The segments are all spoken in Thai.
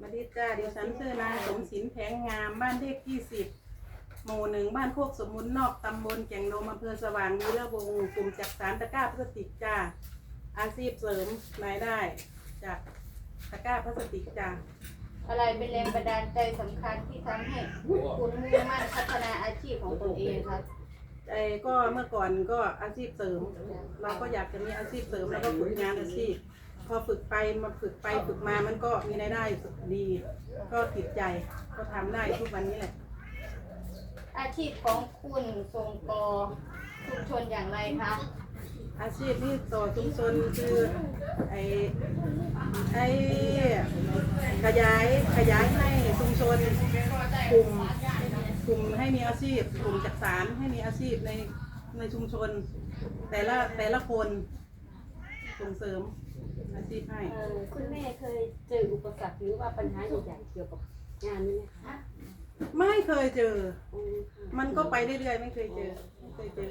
มาดิจ้าเดี๋ยวฉันชื่อนายสมศิลป์แผงงามบ้านเลขที่สิบหมู่หนึ่งบ้านโคกสมุนนอกตำบลแก่งโนมอำเภอสว่างวีระวงศ์กลุ่มจักสารตะกร้าพลาสติกจ้า อาชีพเสริมรายได้จากตะกร้าพลาสติกจ้า อะไรเป็นแรงบันดาลใจสำคัญที่ทำให้คุณมุ่งมั่นพัฒนาอาชีพของตนเองครับไอ้ก็เมื่อก่อนก็อาชีพเสริม เราก็อยากจะมีอาชีพเสริมแล้วก็ฝึกงานอาชีพ พอฝึกไปมาฝึกไปฝึกมามันก็มีรายได้ดี ก็ติดใจก็ทำได้ทุกวันนี้แหละ อาชีพของคุณส่งต่อชุมชนอย่างไรคะอาชีพที่ต่อชุมชนคือไอ้ไอ้ขยายขยายให้ชุมชนกลุ่มกลุ่มให้มีอาชีพกลุ่มจักสารให้มีอาชีพในในชุมชน แต่ละแต่ละคนส่งเสริม อาชีพให้เอ่อคุณแม่เคยเจออุปสรรคหรือว่าปัญหาใหญ่ๆเกี่ยวกับงานนี้ไหมคะไม่เคยเจอ อืมค่ะมันก็ไปเรื่อยๆไม่เคยเจอไม่เคยเจอ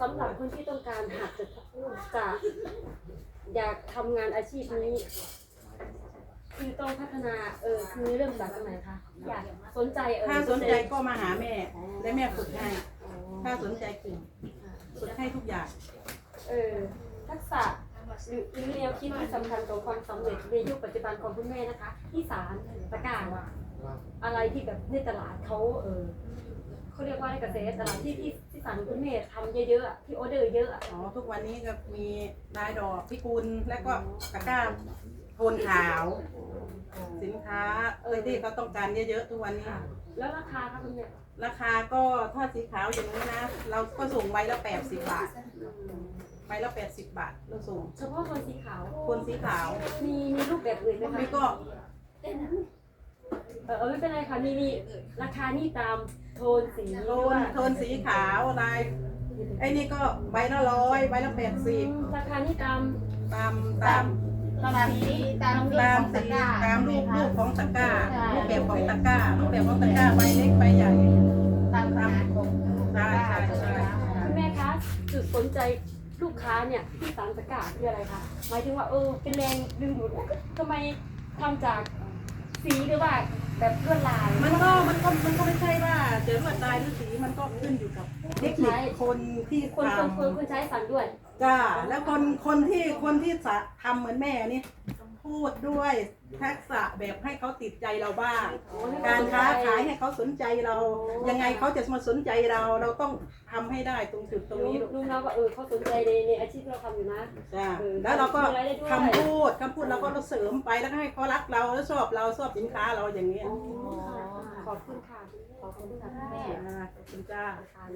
สำหรับคนที่ต้องการหากจะจะอยากทำงานอาชีพนี้ คือต้องพัฒนาเออคือเริ่มจากตรงไหนคะอยากสนใจเออถ้าสนใจก็มาหาแม่ และแม่ฝึกให้ อ๋อถ้าสนใจกลุ่มฝึกให้ทุกอย่าง เออทักษะ หรือหรือแนวคิดที่สำคัญต่อความสำเร็จในยุคปัจจุบันของคุณแม่นะคะ ที่สารตะกร้าอะไรที่แบบในตลาดเขาเออเขาเรียกว่าในกระแสตลาดที่ที่ที่สารคุณแม่ทำเยอะๆอะที่ออเดอร์เยอะอะอ๋อทุกวันนี้ก็มีลายดอกพิกุลและก็ตะกร้าโทนขาว สินค้าเอ้ยที่เขาต้องการเยอะๆทุกวันนี้ แล้วราคาคะคุณแม่ราคาก็ถ้าสีขาวอย่างนี้นะ เราก็ส่งใบละแปดสิบบาท ใบละแปดสิบบาทเราส่งเฉพาะคนสีขาว คนสีขาวมีมีรูปแบบอื่นไหมคะนี่ก็เออเออไม่เป็นไรค่ะนี่นี่ราคานี่ตามโทนสีโทนโทนสีขาวลายไอ้นี่ก็ใบละร้อยใบละแปดสิบราคานี่ตามตามตามตามสีตามรูปตามของตะสีกร้าตามรูปรูปของตะกร้าใช่รูปแบบของตะกร้ารูปแบบของตะกร้าใบเล็กใบใหญ่ตามขนาดของใช่ใช่ใช่คุณแม่คะจุดสนใจ ลูกค้าเนี่ยที่สารตะกร้าคืออะไรคะหมายถึงว่าเออเป็นแรงดึงดูดทำไมทำจากสีหรือว่าแบบลวดลายมันก็มันก็มันก็ไม่ใช่ว่าจะลวดลายหรือสีมันก็ขึ้นอยู่กับเทคนิคคนที่คนคนคนทำคนใช้สันด้วยจ้าแล้วคนคนที่คนที่จะทำเหมือนแม่นี่ พูดด้วยทักษะแบบให้เขาติดใจเราบ้าง การค้าขายให้เขาสนใจเรา ยังไงเขาจะมาสนใจเรา เราต้องทำให้ได้ตรงจุดตรงรู้นี้รู้แล้วว่าเออเขาสนใจในในอาชีพที่เราทำอยู่นะ จ้าเออแล้วเราก็มีรายได้ด้วยคำพูดคำพูดเราก็เสริมไปแล้วก็ให้เขารักเราแล้วชอบเราชอบสินค้าเราอย่างนี้ยอ๋อขอบคุณค่ะขอบคุณค่ะแม่ อ่าขอบคุณจ้า ทาน